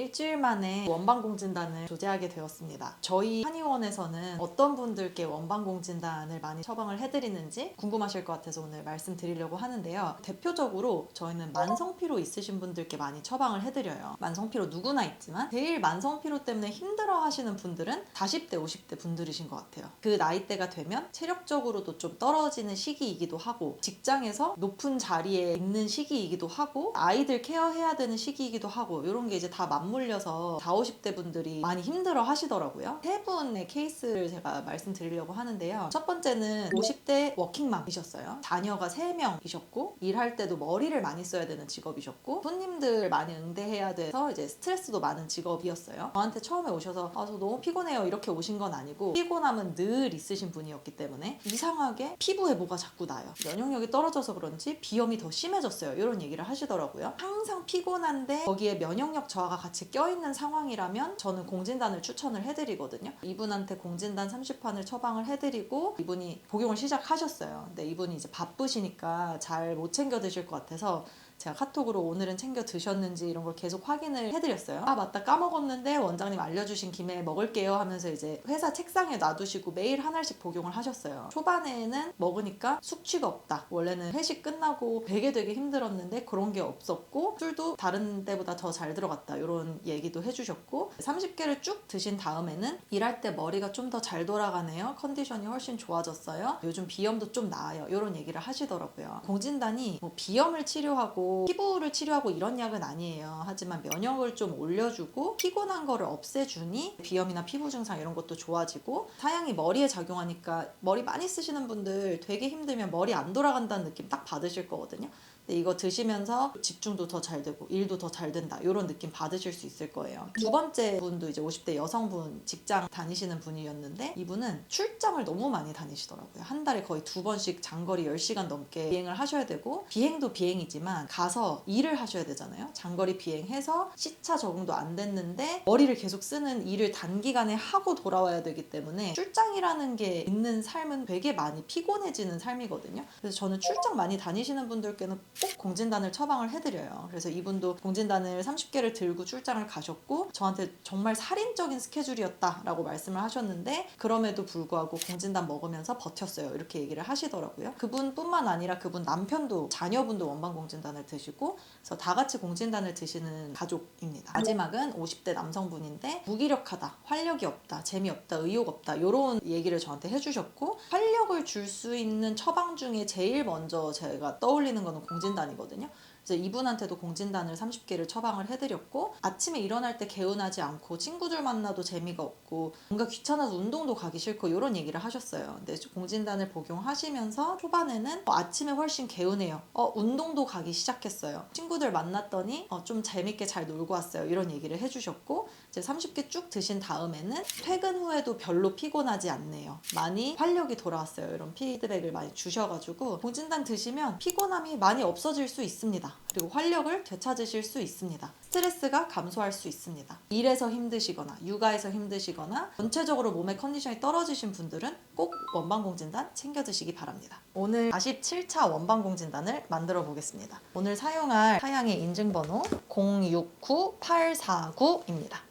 일주일 만에 원방공진단을 조제하게 되었습니다. 저희 한의원에서는 어떤 분들께 원방공진단을 많이 처방을 해드리는지 궁금하실 것 같아서 오늘 말씀드리려고 하는데요. 대표적으로 저희는 만성피로 있으신 분들께 많이 처방을 해드려요. 만성피로 누구나 있지만 제일 만성피로 때문에 힘들어 하시는 분들은 40대, 50대 분들이신 것 같아요. 그 나이대가 되면 체력적으로도 좀 떨어지는 시기이기도 하고 직장에서 높은 자리에 있는 시기이기도 하고 아이들 케어해야 되는 시기이기도 하고 이런 게 이제 다 맞물려 서 40, 50대 분들이 많이 힘들어 하시더라고요. 세 분의 케이스를 제가 말씀드리려고 하는데요. 첫 번째는 50대 워킹맘이셨어요. 자녀가 3명이셨고 일할 때도 머리를 많이 써야 되는 직업이셨고 손님들 많이 응대해야 돼서 이제 스트레스도 많은 직업이었어요. 저한테 처음에 오셔서 아, 저 너무 피곤해요 이렇게 오신 건 아니고 피곤함은 늘 있으신 분이었기 때문에 이상하게 피부에 뭐가 자꾸 나요. 면역력이 떨어져서 그런지 비염이 더 심해졌어요. 이런 얘기를 하시더라고요. 항상 피곤한데 거기에 면역력 저하가 같이 껴있는 상황이라면 저는 공진단을 추천을 해드리거든요. 이분한테 공진단 30판을 처방을 해드리고 이분이 복용을 시작하셨어요. 근데 이분이 이제 바쁘시니까 잘 못 챙겨 드실 것 같아서 제가 카톡으로 오늘은 챙겨 드셨는지 이런 걸 계속 확인을 해드렸어요. 아 맞다 까먹었는데 원장님 알려주신 김에 먹을게요 하면서 이제 회사 책상에 놔두시고 매일 한 알씩 복용을 하셨어요. 초반에는 먹으니까 숙취가 없다. 원래는 회식 끝나고 되게 되게 힘들었는데 그런 게 없었고 술도 다른 때보다 더 잘 들어갔다. 이런 얘기도 해주셨고 30개를 쭉 드신 다음에는 일할 때 머리가 좀 더 잘 돌아가네요. 컨디션이 훨씬 좋아졌어요. 요즘 비염도 좀 나아요. 이런 얘기를 하시더라고요. 공진단이 뭐 비염을 치료하고 피부를 치료하고 이런 약은 아니에요. 하지만 면역을 좀 올려주고 피곤한 거를 없애주니 비염이나 피부 증상 이런 것도 좋아지고 사양이 머리에 작용하니까 머리 많이 쓰시는 분들 되게 힘들면 머리 안 돌아간다는 느낌 딱 받으실 거거든요. 이거 드시면서 집중도 더 잘 되고 일도 더 잘 된다 이런 느낌 받으실 수 있을 거예요. 두 번째 분도 이제 50대 여성분 직장 다니시는 분이었는데 이분은 출장을 너무 많이 다니시더라고요. 한 달에 거의 두 번씩 장거리 10시간 넘게 비행을 하셔야 되고 비행도 비행이지만 가서 일을 하셔야 되잖아요. 장거리 비행해서 시차 적응도 안 됐는데 머리를 계속 쓰는 일을 단기간에 하고 돌아와야 되기 때문에 출장이라는 게 있는 삶은 되게 많이 피곤해지는 삶이거든요. 그래서 저는 출장 많이 다니시는 분들께는 꼭 공진단을 처방을 해드려요. 그래서 이분도 공진단을 30개를 들고 출장을 가셨고 저한테 정말 살인적인 스케줄이었다라고 말씀을 하셨는데 그럼에도 불구하고 공진단 먹으면서 버텼어요. 이렇게 얘기를 하시더라고요. 그분뿐만 아니라 그분 남편도 자녀분도 원방 공진단을 드시고 그래서 다 같이 공진단을 드시는 가족입니다. 마지막은 50대 남성분인데 무기력하다, 활력이 없다, 재미없다, 의욕 없다 이런 얘기를 저한테 해주셨고 활력을 줄 수 있는 처방 중에 제일 먼저 제가 떠올리는 거는 공진단이거든요. 그래서 이분한테도 공진단을 30개를 처방을 해드렸고 아침에 일어날 때 개운하지 않고 친구들 만나도 재미가 없고 뭔가 귀찮아서 운동도 가기 싫고 이런 얘기를 하셨어요. 근데 공진단을 복용하시면서 초반에는 어, 아침에 훨씬 개운해요. 어, 운동도 가기 시작했어요. 친구들 만났더니 어, 좀 재밌게 잘 놀고 왔어요. 이런 얘기를 해주셨고 이제 30개 쭉 드신 다음에는 퇴근 후에도 별로 피곤하지 않네요. 많이 활력이 돌아왔어요. 이런 피드백을 많이 주셔가지고 공진단 드시면 피곤함이 많이 없어질 수 있습니다. 그리고 활력을 되찾으실 수 있습니다. 스트레스가 감소할 수 있습니다. 일에서 힘드시거나 육아에서 힘드시거나 전체적으로 몸의 컨디션이 떨어지신 분들은 꼭 원방공진단 챙겨 드시기 바랍니다. 오늘 47차 원방공진단을 만들어 보겠습니다. 오늘 사용할 사양의 인증번호 069849입니다.